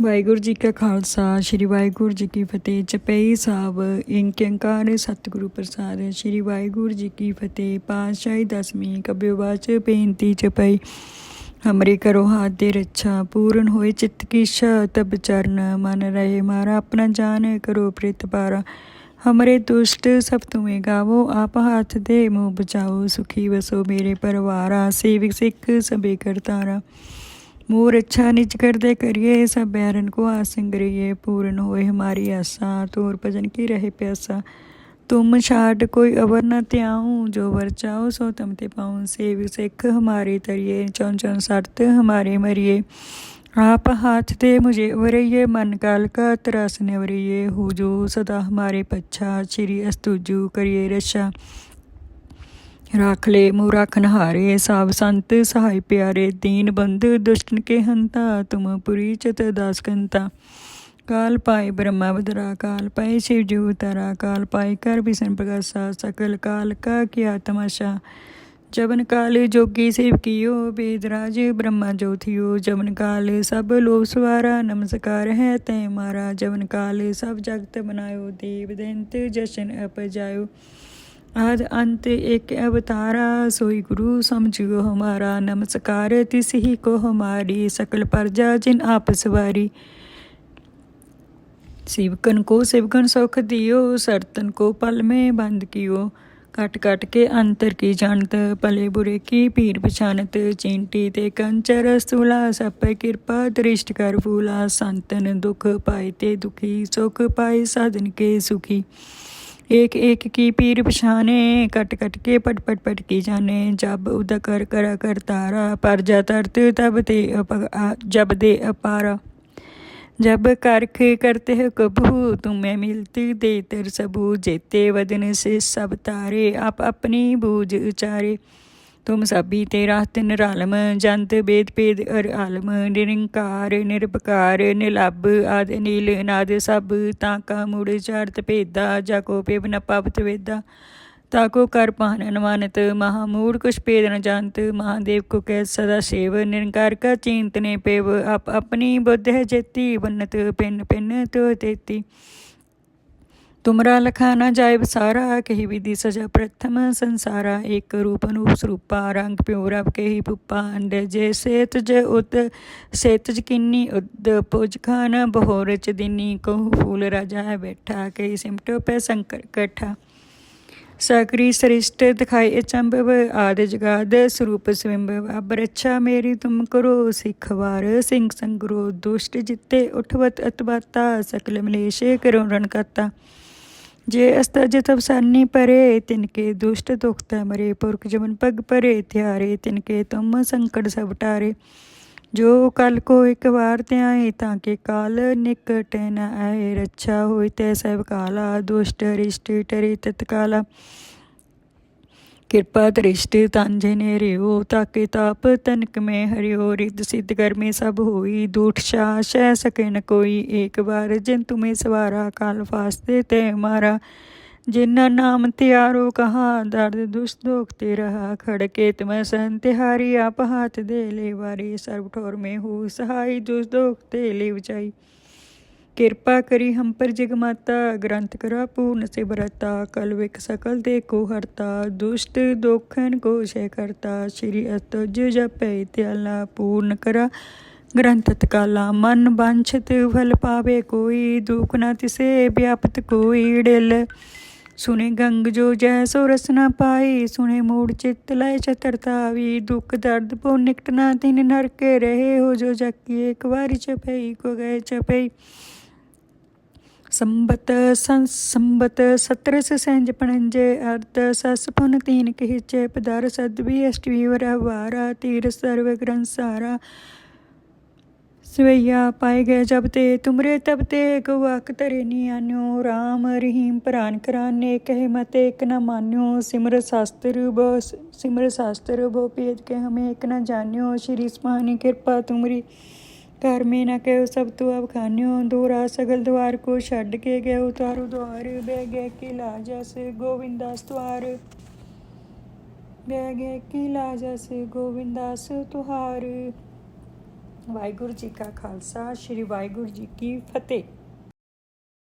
ਵਾਹਿਗੁਰੂ ਜੀ ਕਾ ਖਾਲਸਾ, ਸ੍ਰੀ ਵਾਹਿਗੁਰੂ ਜੀ ਕੀ ਫਤਿਹ। ਚਪਈ ਸਾਹਿਬ ਇੰਕੰਕਾਰ ਸਤਿਗੁਰੂ ਪ੍ਰਸਾਦ, ਸ੍ਰੀ ਵਾਹਿਗੁਰੂ ਜੀ ਕੀ ਫਤਿਹ। ਪਾਤਸ਼ਾਹੀ ਦਸਵੀਂ ਕਬਿਵਾਚ ਬੇਨਤੀ ਚਪਈ। ਹਮਰੇ ਕਰੋ ਹਾਥ ਦੇ ਰੱਛਾ, ਪੂਰਨ ਹੋਏ ਚਿੱਤ ਕੀ ਇੱਛਾ ਤਬ ਚਰਨ ਮਨ ਰਹੇ ਮਾਰਾ, ਆਪਣਾ ਜਾਨ ਕਰੋ ਪ੍ਰਿਤ ਪਾਰਾ। ਹਮਰੇ ਦੁਸ਼ਟ ਸਭ ਤੁਮੇ ਗਾਵੋ, ਆਪ ਹੱਥ ਦੇ ਮੂੰਹ ਬਚਾਓ। ਸੁਖੀ ਵਸੋ ਮੇਰੇ ਪਰਿਵਾਰਾ ਸੇਵਕ ਸਿੱਖ ਸਭੇ ਕਰਤਾਰਾ। मोर अच्छा निज कर दे करिए सब बैरन को आसंगरिए पूर्ण होए हमारी आशा तोर भजन की रहे प्यासा तुम छाट कोई अवर न त्याऊं जो वर चाहो सो तम ते पाऊं सेव सिख हमारे तरिए चौन चौन सट हमारे मरिए आप हाथ दे मुझे वरिए मन काल का त्रास निवरिए हो जो सदा हमारे पच्छा श्री अस्तुजु करिए रक्षा ਰਾਖ ਲੈ ਮੂਹ ਰਾਖਨ ਹਾਰੇ ਸਾਬ ਸੰਤ ਸਹਾਈ ਪਿਆਰੇ ਦੀਨ ਬੰਧੁ ਦੁਸ਼ਟਨ ਕੇ ਹੰਤਾ ਤੁਮ ਪੁਰੀ ਚਤ ਦਾਸ ਕੰਤਾ ਕਾਲ ਪਾਏ ਬ੍ਰਹਮਾ ਵਦਰਾ ਕਾਲ ਪਾਏ ਸ਼ਿਵ ਜੀ ਉਤਰਾ ਕਾਲ ਪਾਏ ਕਰ ਵਿਸ਼ਨ ਪ੍ਰਗਾਸਾ ਸਕਲ ਕਾਲ ਕਾ ਕੀਆ ਤਮਾਸ਼ਾ ਜਬਨ ਕਾਲ ਜੋਗੀ ਸੇਵ ਕੀਓ ਬੇਦਰਾਜ ਬ੍ਰਹਮਾ ਜੋਥਿਓ ਜਬਨ ਕਾਲ ਸਭ ਲੋਕ ਸਵਾਰਾ ਨਮਸਕਾਰ ਹੈ ਤੈ ਮਾਰਾ ਜਬਨ ਕਾਲ ਸਭ ਜਗਤ ਬਨਾਇਓ ਦੇਵ ਦੈਂਤ ਜਸ਼ਨ ਅਪਜਾਇਓ आद अंत एक अवतारा सोई गुरु समझो हमारा नमस्कार तिस ही को हमारी सकल प्रजा जिन आप सवारी शिवकन को शिवकन सुख दियो सरतन को पल में बंद कियो कट कट के अंतर की जानत भले बुरे की पीर पछानत चिंटी ते कंचर स्थूला सब पर कृपा दृष्ट कर फूला संतन दुख पाए ते दुखी सुख पाए साधन के सुखी एक एक की पीर पछाने कट कट के पट पट पट की जाने जब उद कर कर कर तारा पर जा तरत तब ते अप, आ, जब दे अपारा जब करख करते हो कबू तुम्हें मिलती दे तर सबू जेते वदन से सब तारे आप अपनी बूझ उचारे ਤੁਮ ਸਭੀ ਤੇਰਾ ਤਿਨ ਨਿਰਾਲਮ ਜੰਤ ਬੇਦ ਭੇਦ ਅਰ ਆਲਮ ਨਿਰੰਕਾਰ ਨਿਰਭਕਾਰ ਨਿਲਭ ਆਦ ਨੀਲ ਨਾਦ ਸਭ ਤਾਂ ਕਾ ਮੂੜ ਚਰਤ ਭੇਦਾ ਜਾ ਕੋ ਪੇਵ ਨ ਪਾਪਤ ਵੇਦਾ ਤਾ ਕੋ ਕਰ ਪਾਨ ਅਨਵਾਨਤ ਮਹਾਮੂੜ ਕੁਛ ਭੇਦ ਨ ਜਾਣਤ ਮਹਾਦੇਵ ਕੋ ਕਹਿ ਸਦਾ ਸੇਵ ਨਿਰੰਕਾਰ ਕਾ ਚਿੰਤਨੇ ਪੇਵ ਆਪ ਆਪਣੀ ਬੁੱਧ ਹੈ ਜੇਤੀ ਬੰਨਤ ਪਿੰਨ ਪਿੰਨ ਤੋ ਦੇਤੀ तुमरा लखा न जाय सारा कही विधि सजा प्रथम संसारा एक रूप अनूप स्वरूपा रंग प्योरा कही पुप्पा अंड जे सेत ज उत सेतज किन्नी उद पुज खान बहोर च दिनी कहू फूल राजा है बैठा कही सिमटो पे संकर कठा सकरी सृष्ट दिखाई अचंभव आदि जगाद स्वरूप स्वयंभव अब रक्षा मेरी तुम करो सिख वार सिंह संगरो दुष्ट जिते उठवत अतबाता सकल मलेश ਜੇ ਅਸਤਾ ਜੇ ਤਬ ਸਾਨੀ ਪਰੇ, ਤਿਨ ਕੇ ਦੁਸ਼ਟ ਦੁਖ ਤੈ ਮਰੇ, ਪੁਰਖ ਜਮਨ ਪਗ ਪਰੇ, ਤਿਆਰੇ, ਤਿਨ ਕੇ ਤੁਮ ਸੰਕਟ ਸਭ ਟਾਰੇ। ਜੋ ਕਲ ਕੋ ਇਕ ਵਾਰ ਤੇ ਆਏ ਤਾਂ ਕੇ ਕਾਲ ਨਿਕਟ ਨ ਆਏ। ਰੱਛਾ ਹੋਇ ਤੈ ਸਭ ਕਾਲਾ, ਦੁਸ਼ਟ ਰਿਸ਼ਟ ਟਰੀ ਤਤਕਾਲਾ। ਕਿਰਪਾ ਦ੍ਰਿਸ਼ਟ ਤਾਂਜੇ ਨੇ ਰਿਓ, ਤਾਕੇ ਤਾਪ ਤਨਕ ਮੈਂ ਹਰਿਓ ਰਿਦ ਸਿੱਧ ਕਰਮੇ ਸਭ ਹੋਈ, ਦੂਠ ਸ਼ਾ ਸ਼ੈ ਸਕੇ ਨ ਕੋਈ, ਏਕ ਵਾਰ ਜਿਨ ਤੁਮੇ ਸਵਾਰਾ, ਕਾਲ ਫਾਸਤੇ ਤੇ ਮਾਰਾ। ਜਿਨਾ ਨਾਮ ਤਿਆਰੋ ਕਹਾ, ਦਰਦ ਦੁਸ਼ ਦੁਖ ਤੇ ਰਹਾ, ਖੜਕੇ ਤਮੈ ਸੰ ਆਪ ਹਾਥ ਦੇ ਲੇ ਵਾਰੀ, ਸਰਬ ਠੋਰ ਮੇ ਹੋ ਸਹਾਈ ਦੁਸ਼ ਦੁਖ ਤੇ ਲੈ ਵਿਚਾਈ ਕਿਰਪਾ ਕਰੀ ਹੰਪਰ ਜਗਮਾਤਾ ਗ੍ਰੰਥ ਕਰਾ ਪੂਰਨ ਸੇ ਕਲ ਵਿਖ ਸਕਲ ਦੇ ਕੋ ਹਰਤਾ, ਦੁਸ਼ਟ ਦੋਖਨ ਕੋ ਸ਼ੈ ਕਰਤਾ, ਸ਼੍ਰੀ ਅਤਜ ਜਪੈ ਤਿਆਲਾ ਪੂਰਨ ਕਰਾ। ਗ੍ਰੰਥ ਤਕਾਲਾ ਮਨ ਬਾਂਛਤ ਫਲ ਪਾਵੇ ਕੋਈ, ਦੁਖ ਨਾ ਤਿਸੇ ਵਿਆਪਤ ਕੋਈ ਡਿਲ। ਸੁਨੇ ਗੰਗ ਜੋ ਜੈ ਸੋ ਰਸ ਨਾ ਪਾਈ ਸੁਨੇ ਮੂੜ ਚਿੱਤ ਲੈ ਚਤਰਤਾਵੀ ਦੁਖ ਦਰਦ ਪੋ ਨਿਕਟ ਨਾ ਤਿਨ ਨਰਕੇ ਰਹੇ ਹੋ, ਜੋ ਜਕੀ ਇੱਕ ਵਾਰੀ ਚਪਈ ਕੋ ਗਏ ਚਪਈ ਸੰਬਤ ਸੰਸ ਸੰਬਤ ਸਤਰਸ ਸੈਂਜ ਪਣੰਜੇ ਅਰਧ ਸਸ ਪੁਨ ਤੀਨ ਕਹਿਚੇ ਪਦਰ ਸਦਵੀ ਅਸ਼ਟਵੀ ਵਰ ਵਾਰਾ ਤੀਰ ਸਰਵ ਗ੍ਰੰਥ ਸਾਰਾ। ਸਵਈਆ ਪਾਏ ਗਏ ਜਬ ਤੇ ਤੁਮਰੇ ਤਬ ਤੇ ਗਵਾਕ ਤਰੇ ਨੀ ਆਨਿਓ। ਰਾਮ ਰਹੀਮ ਪ੍ਰਾਨ ਕਰਾਨੇ ਕਹੇ ਮਤੇ ਇੱਕ न ਮਾਨਿਓ। ਸਿਮਰ ਸ਼ਾਸਤਰ ਬੋ ਸਿਮਰ ਸ਼ਾਸਤਰ ਬੋ ਪੇਜ ਕੇ ਹਮੇ ਇੱਕ न ਜਾਣਿਓ। ਸ਼੍ਰੀ ਸੁਹਾਨੀ ਕਿਰਪਾ ਤੁਮਰੀ ਘਰ ਮੇ ਨਾ ਕਹਿਓ ਸਭ ਤੂੰ ਆਪ ਖਾਨਿਓ। ਦੂਰਾ ਸਗਲ ਦੁਆਰ ਕੋ ਛੱਡ ਕੇ ਗਏ, ਉਤਾਰੂ ਦੁਆਰ ਬਹਿ ਗਏ ਕੀ ਲਾਜਸ ਗੋਵਿੰਦਾਸ ਤੁਆਰ ਬਹਿ ਗਏ ਕੀ ਲਾਜਸ ਗੋਵਿੰਦਾਸ ਤੁਹਾਰ ਵਾਹਿਗੁਰੂ ਜੀ ਕਾ ਖਾਲਸਾ, ਸ੍ਰੀ ਵਾਹਿਗੁਰੂ ਜੀ ਕੀ ਫਤਿਹ।